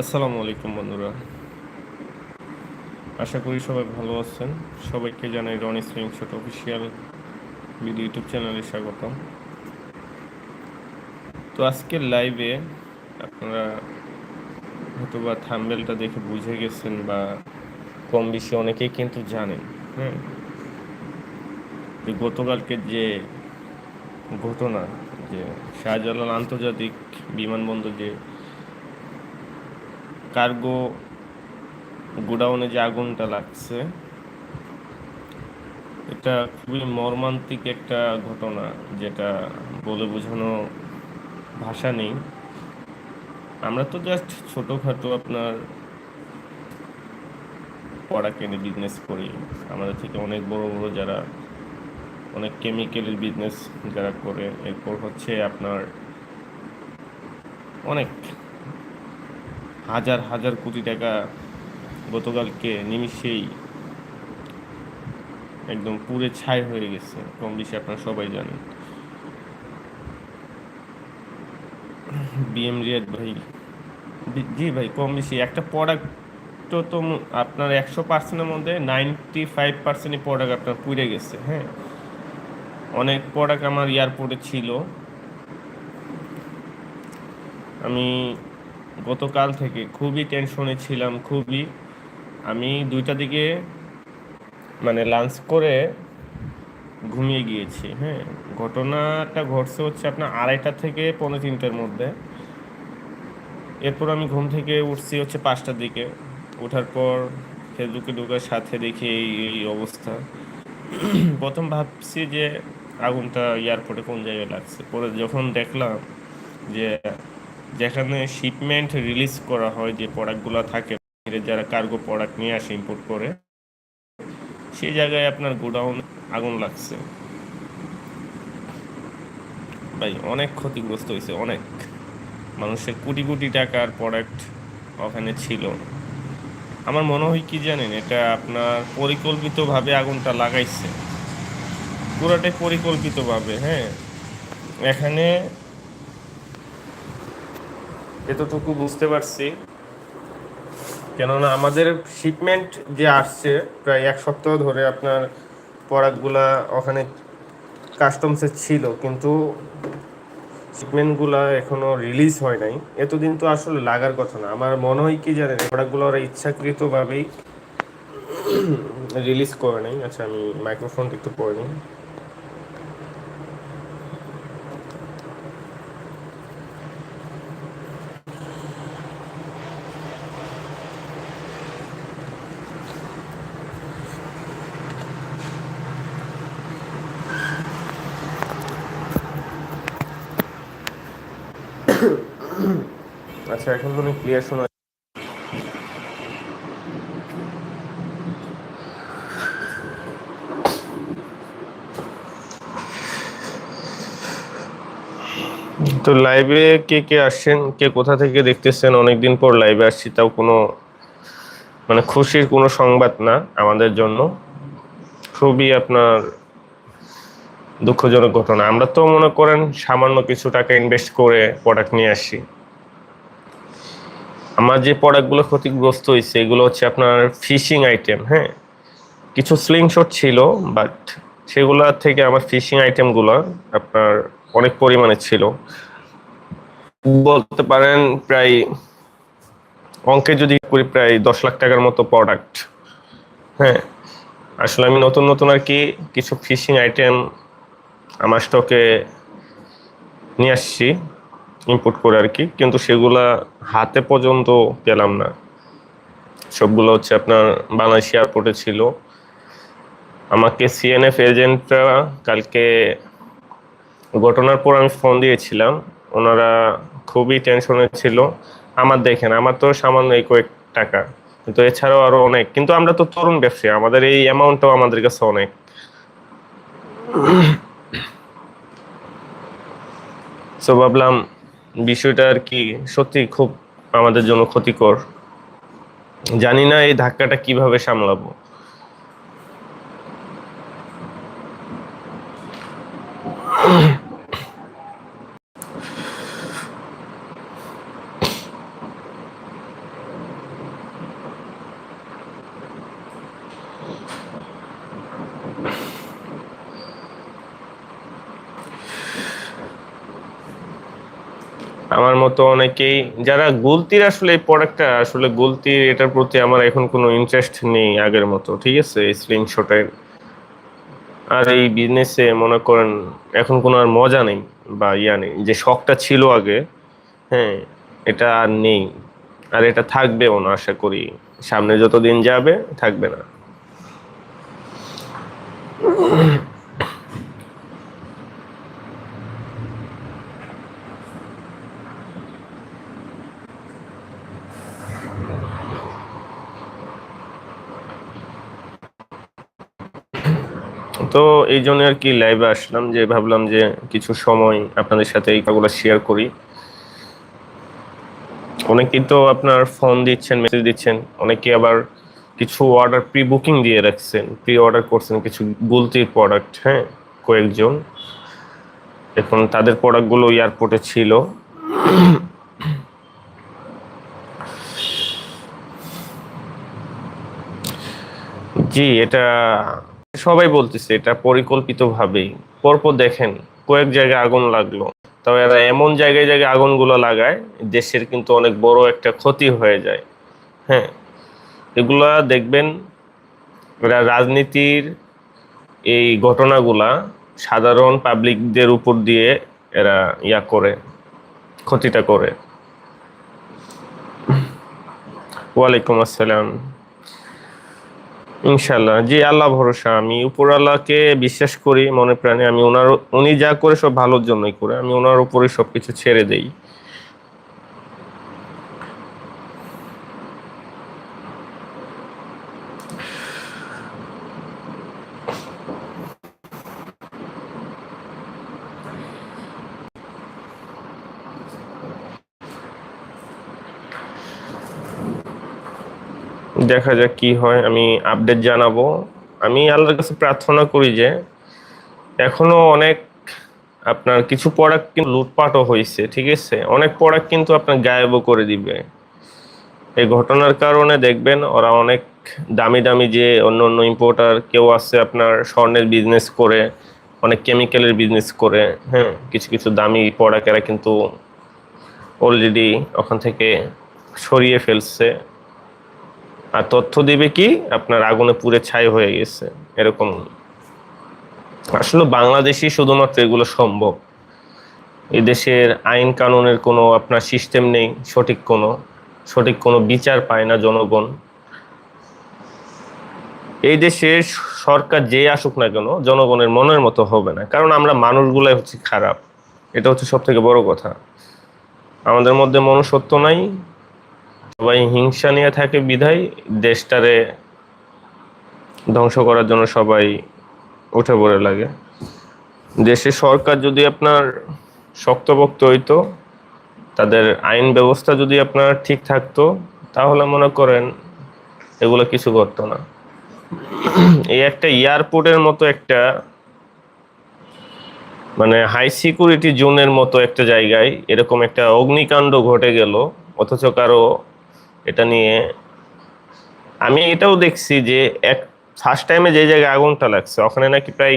আসসালামু আলাইকুম, বন্ধুরা। আশা করি সবাই ভালো আছেন। সবাইকে জানাই Roni screenshot official video YouTube চ্যানেলে স্বাগতম। তো আজকের লাইভে আপনারা হয়তো বা থাম্বেলটা দেখে বুঝে গেছেন বা কম বেশি অনেকেই কিন্তু জানেন হ্যাঁ যে গতকালকে যে ঘটনা, যে শাহজালাল আন্তর্জাতিক বিমানবন্দর যে কার্গো গোডাউনে যে আগুনটা লাগছে, এটা খুবই মর্মান্তিক একটা ঘটনা যেটা বলে বোঝানো ভাষা নেই। আমরা তো জাস্ট ছোটোখাটো আপনার পড়া কেনে বিজনেস করি। আমাদের থেকে অনেক বড় বড় যারা অনেক কেমিক্যালের বিজনেস যারা করে, এরপর হচ্ছে আপনার অনেক হাজার হাজার কোটি টাকা গতকালকে নিমিষেই একদম পুরে ছাই হয়ে গেছে, কম বেশি আপনারা সবাই জানেন। বিএম রিয়াদ ভাই, জি ভাই, কম বেশি। একটা প্রোডাক্ট তো তো আপনার একশো পার্সেন্টের মধ্যে নাইনটি ফাইভ পার্সেন্টই প্রোডাক্ট আপনার পুড়ে গেছে হ্যাঁ? অনেক প্রোডাক্ট আমার এয়ারপোর্টে ছিল। আমি গতকাল থেকে খুবই টেনশনে ছিলাম, খুবই। আমি দুইটা দিকে মানে লাঞ্চ করে ঘুমিয়ে গিয়েছি হ্যাঁ। ঘটনাটা ঘটছে হচ্ছে আপনার আড়াইটা থেকে পনেরো তিনটার মধ্যে। এরপর আমি ঘুম থেকে উঠছি হচ্ছে পাঁচটার দিকে। ওঠার পর ফেসবুকে ঢোকার সাথে দেখি এই এই অবস্থা। প্রথম ভাবছি যে আগুনটা এয়ারপোর্টে কোন জায়গায় লাগছে। পরে যখন দেখলাম যে যেখানে শিপমেন্ট রিলিজ করা হয় যে প্রোডাক্টগুলো থাকে যারা কার্গো প্রোডাক্ট নিয়ে আসে ইম্পোর্ট করে সেই জায়গায় আপনার গোডাউন আগুন লাগছে। ভাই, অনেক ক্ষতিগ্রস্ত হয়েছে, অনেক। মানুষের কোটি কোটি টাকার প্রোডাক্ট ওখানে ছিল। আমার মনে হয় কি জানেন, এটা আপনার পরিকল্পিতভাবে আগুনটা লাগাইছে। পুরোটাই পরিকল্পিতভাবে হ্যাঁ। এখানে এতটুকু বুঝতে পারছি। কেননা আমাদের শিপমেন্ট যে আসছে, প্রায় এক সপ্তাহ ধরে আপনার প্রোডাক্টগুলা ওখানে কাস্টমসে ছিল, কিন্তু শিপমেন্টগুলা এখনও রিলিজ হয় নাই। এতদিন তো আসলে লাগার কথা না। আমার মনে হয় কি জানেন প্রোডাক্টগুলো ওরা ইচ্ছাকৃতভাবেই রিলিজ করে নাই। আচ্ছা আমি মাইক্রোফোনটা একটু পরে নিই। আচ্ছা এখন মনে ক্লিয়ার শোনা। তো লাইভে কে কে আসছেন, কে কোথা থেকে দেখতেছেন? অনেকদিন পর লাইভে আসছি, তাও কোনো মানে খুশির কোনো সংবাদ না আমাদের জন্য। খুবই আপনার দুঃখজনক ঘটনা। আমরা তো মনে করেন সামান্য কিছু টাকা ইনভেস্ট করে প্রোডাক্ট নিয়ে আসি। আমার যে প্রোডাক্টগুলো ক্ষতিগ্রস্ত হয়েছে, এগুলো হচ্ছে আপনার ফিশিং আইটেম হ্যাঁ? কিছু স্লিংশট ছিল বাট সেগুলো থেকে আমার ফিশিং আইটেমগুলো আপনার অনেক পরিমাণে ছিল। বলতে পারেন প্রায়, অঙ্কে যদি করি প্রায় দশ লাখ টাকার মতো প্রোডাক্ট হ্যাঁ? আসলে আমি নতুন নতুন আর কি কিছু ফিশিং আইটেম আমার স্টকে নিয়ে আসছি ইম্পোর্ট করে আর কি। কিন্তু সেগুলা হাতে পর্যন্ত পেলাম না। সবগুলো হচ্ছে আপনার বাংলাদেশ এয়ারপোর্টে ছিল। আমাকে সিএনএফ এজেন্টরা কালকে ঘটনার পর আমি ফোন দিয়েছিলাম। ওনারা খুবই টেনশনে ছিল। আমার দেখেন, আমার তো সামান্য এই কয়েক টাকা। কিন্তু এছাড়াও আরও অনেক। কিন্তু আমরা তো তরুণ ব্যবসায়ী, আমাদের এই অ্যামাউন্টটাও আমাদের কাছে অনেক। সো ভাবলাম বিষয়টা আর কি সত্যি খুব আমাদের জন্য ক্ষতিকর। জানি না এই ধাক্কাটা কীভাবে সামলাবো। আমার মতো অনেকেই, যারা গুলতির আসলে এই প্রোডাক্টটা আসলে গুলতির এটার প্রতি আমার এখন কোনো ইন্টারেস্ট নেই আগের মতো, ঠিক আছে? এই স্লিংশটের আর এই বিজনেসে মনে করেন এখন কোনো আর মজা নেই বা ইয়া নেই, যে শখটা ছিল আগে হ্যাঁ এটা আর নেই। আর এটা থাকবেও না, আশা করি। সামনে যত দিন যাবে, থাকবে না। তো এই জন্য আর কি লাইভে আসলাম যে ভাবলাম যে কিছু সময় আপনাদের সাথে এই কথাগুলো শেয়ার করি। অনেকেই তো আপনার ফোন দিচ্ছেন মেসেজ দিচ্ছেন অনেকে আবার কিছু অর্ডার প্রি বুকিং দিয়ে রাখছেন প্রি অর্ডার করছেন কিছু গুলতির প্রোডাক্ট হ্যাঁ কয়েকজন। এখন তাদের প্রোডাক্টগুলো এয়ারপোর্টে ছিল। জি, এটা সবাই বলতেছে এটা পরিকল্পিতভাবেই। পরপর দেখেন, কয়েক জায়গায় আগুন লাগল। তবে এরা এমন জায়গায় জায়গায় আগুনগুলো লাগায়, দেশের কিন্তু অনেক বড় একটা ক্ষতি হয়ে যায়। হ্যাঁ এগুলা দেখবেন, এরা রাজনীতির এই ঘটনাগুলা সাধারণ পাবলিকদের উপর দিয়ে এরা ইয়া করে, ক্ষতিটা করে। ওয়ালাইকুম আসসালাম। ইনশাল্লাহ জি, আল্লাহ ভরসা, আমি উপর আল্লাহকে বিশ্বাস করি, মনে প্রাণে আমি ওনার উনি যা করে সব ভালোর জন্যই করে, আমি ওনার উপরে সবকিছু ছেড়ে দেই। দেখা যাক কি হয়, আমি আপডেট জানাব। আমি আল্লাহর কাছে প্রার্থনা করি যে, এখনও অনেক আপনার কিছু প্রোডাক্ট কিন্তু লুটপাটও হয়েছে ঠিক আছে? অনেক প্রোডাক্ট কিন্তু আপনার গায়েবও করে দিবে। এই ঘটনার কারণে দেখবেন ওরা অনেক দামি দামি যে অন্য অন্য ইম্পোর্টার কেউ আছে আপনার স্বর্ণের বিজনেস করে, অনেক কেমিক্যালের বিজনেস করে হ্যাঁ? কিছু কিছু দামি প্রোডাক্ট এরা কিন্তু অলরেডি ওখান থেকে সরিয়ে ফেলছে। আর তথ্য দিবে কি? আপনার আগুনে পুড়ে ছাই হয়ে গেছে। এরকম। আসলে বাংলাদেশই শুধুমাত্র এগুলো সম্ভব। এই দেশের আইন কানুনের কোনো আপনার সিস্টেম নেই, সঠিক কোনো। সঠিক কোনো বিচার পায় না জনগণ। এই দেশে সরকার যে আসুক না কেন, জনগণের মনের মতো হবে না। কারণ আমরা মানুষগুলাই হচ্ছে খারাপ। এটা হচ্ছে সব থেকে বড় কথা। আমাদের মধ্যে মনুষ্যত্ব নাই সবাই হিংসা নিয়ে থাকে বিধায় দেশটারে ধ্বংস করার জন্য সবাই উঠে পড়ে লাগে। দেশে সরকার যদি আপনার শক্তভক্ত হইতো, তাদের আইন ব্যবস্থা যদি আপনার ঠিক থাকতো, তাহলে মনে করেন এগুলো কিছু করতো না। এই একটা এয়ারপোর্টের মতো একটা মানে হাই সিকিউরিটি জোনের মতো একটা জায়গায় এরকম একটা অগ্নিকাণ্ড ঘটে গেল, অথচ কারও এটা নিয়ে আমি এটাও দেখছি যে এক ফার্স্ট টাইমে যে জায়গায় আগুনটা লাগছে, ওখানে নাকি প্রায়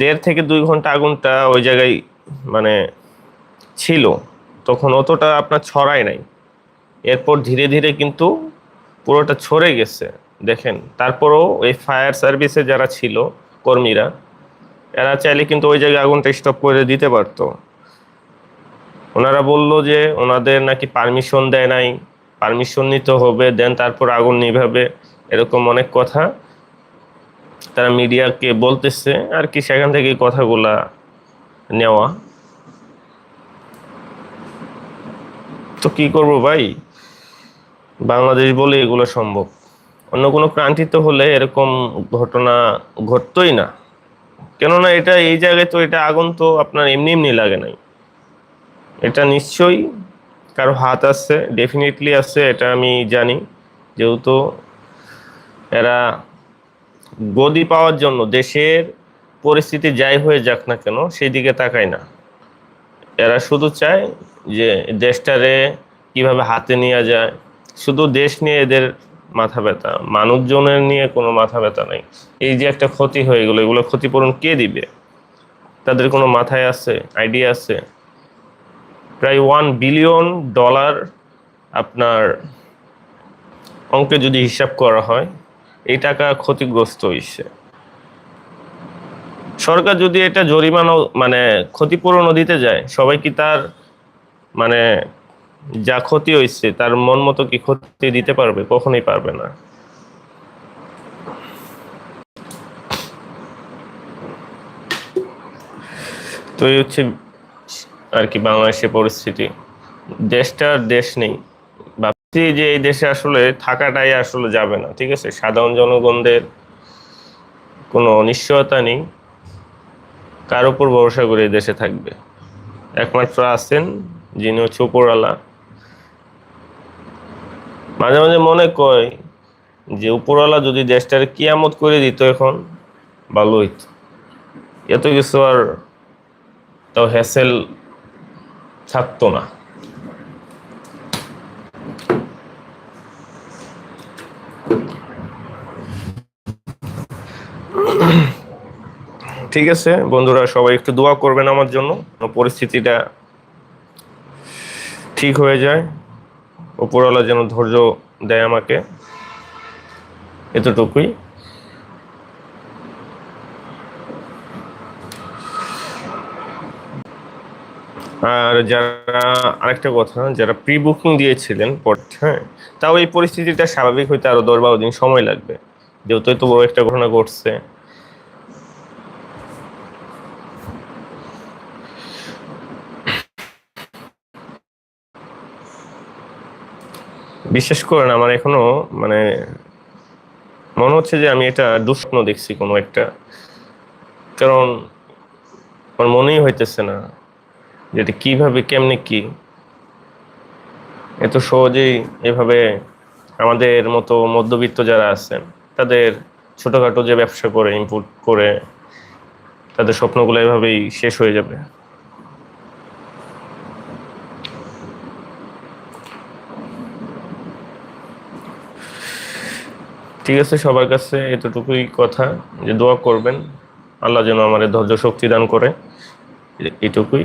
দেড় থেকে দুই ঘণ্টা আগুনটা ওই জায়গায় মানে ছিল। তখন অতটা আপনার ছড়ায় নাই। এরপর ধীরে ধীরে কিন্তু পুরোটা ছড়ে গেছে, দেখেন। তারপরও ওই ফায়ার সার্ভিসে যারা ছিল, কর্মীরা, এরা চাইলে কিন্তু ওই জায়গায় আগুনটা স্টপ করে দিতে পারতো। ওনারা বলল যে ওনাদের নাকি পারমিশন দেয় নাই। পারমিশন নিতে হবে, দেন তারপর আগুন নিভাবে, এরকম অনেক কথা। তারা মিডিয়াকে বলতেছে আর কি, সেখান থেকে কথাগুলা নেওয়া। তো কি করব ভাই? বাংলাদেশ বলে এগুলো সম্ভব। অন্য কোনো ক্রান্তিতে হলে এরকম ঘটনা ঘটতোই না। কেননা এটা এই জায়গায় তো এটা আগুন তো আপনার এমনি এমনি লাগে নাই। এটা নিশ্চয়ই কারও হাত আছে ডেফিনেটলি আছে, এটা আমি জানি। যেহেতু এরা গদি পাওয়ার জন্য, দেশের পরিস্থিতি যাই হয়ে যাক না কেন সেই দিকে তাকায় না। এরা শুধু চায় যে দেশটারে কীভাবে হাতে নেওয়া যায়। শুধু দেশ নিয়ে এদের মাথা ব্যথা, মানুষজনের নিয়ে কোনো মাথা ব্যথা নাই। এই যে একটা ক্ষতি হয়ে গেলো, এগুলো ক্ষতিপূরণ কে দিবে? তাদের কোনো মাথায় আছে আইডিয়া আছে? প্রায় ওয়ান বিলিয়ন ডলার আপনার অঙ্কে যদি হিসাব করা হয়, এই টাকা ক্ষতিগ্রস্ত হয়েছে সরকার যদি এটা জরিমানা মানে ক্ষতিপূরণও দিতে যায়, সবাই কি তার মানে যা ক্ষতি হয়েছে তার মন মতো কি ক্ষতি দিতে পারবে? কখনোই পারবে না। তো এই হচ্ছে আর কি বাংলাদেশের পরিস্থিতি। দেশটার দেশ নেই। ভাবছি যে এই দেশে আসলে থাকাটাই আসলে যাবে না, ঠিক আছে? সাধারণ জনগণদের কোনো অনিশ্চয়তা নেই। কার উপর ভরসা করে এই দেশে থাকবে? একমাত্র আছেন যিনি হচ্ছে উপরওয়ালা। মাঝে মাঝে মনে কয় যে উপরওয়ালা যদি দেশটার কিয়ামত করে দিত এখন ভালো হইতো। এত কিছু আর তাও হ্যাসেল থাকতো না। ঠিক আছে, বন্ধুরা, সবাই একটু দোয়া করবেন আমার জন্য। পরিস্থিতিটা ঠিক হয়ে যায় উপরওয়ালা যেন ধৈর্য দেয় আমাকে। এতটুকুই। আর যারা আরেকটা কথা, যারা প্রি বুকিং দিয়েছিলেন হ্যাঁ তাও এই পরিস্থিতিটা স্বাভাবিক হইতে আরও দশ বারো দিন সময় লাগবে। যেহেতু এত বড় একটা ঘটনা ঘটছে। বিশ্বাস করেন, আমার এখনও মানে মনে হচ্ছে যে আমি এটা দুঃস্বপ্ন দেখছি কোনো একটা। কারণ আমার মনেই হইতেছে না। যে এটা কীভাবে, কেমনে কি? এত সহজেই এভাবে আমাদের মতো মধ্যবিত্ত যারা আছেন তাদের ছোটখাটো যে ব্যবসা করে ইনপুট করে, তাদের স্বপ্নগুলো এভাবেই শেষ হয়ে যাবে। ঠিক আছে, সবার কাছে এতটুকুই কথা, যে দোয়া করবেন। আল্লাহ যেন আমাদের ধৈর্য শক্তি দান করে। এটুকুই।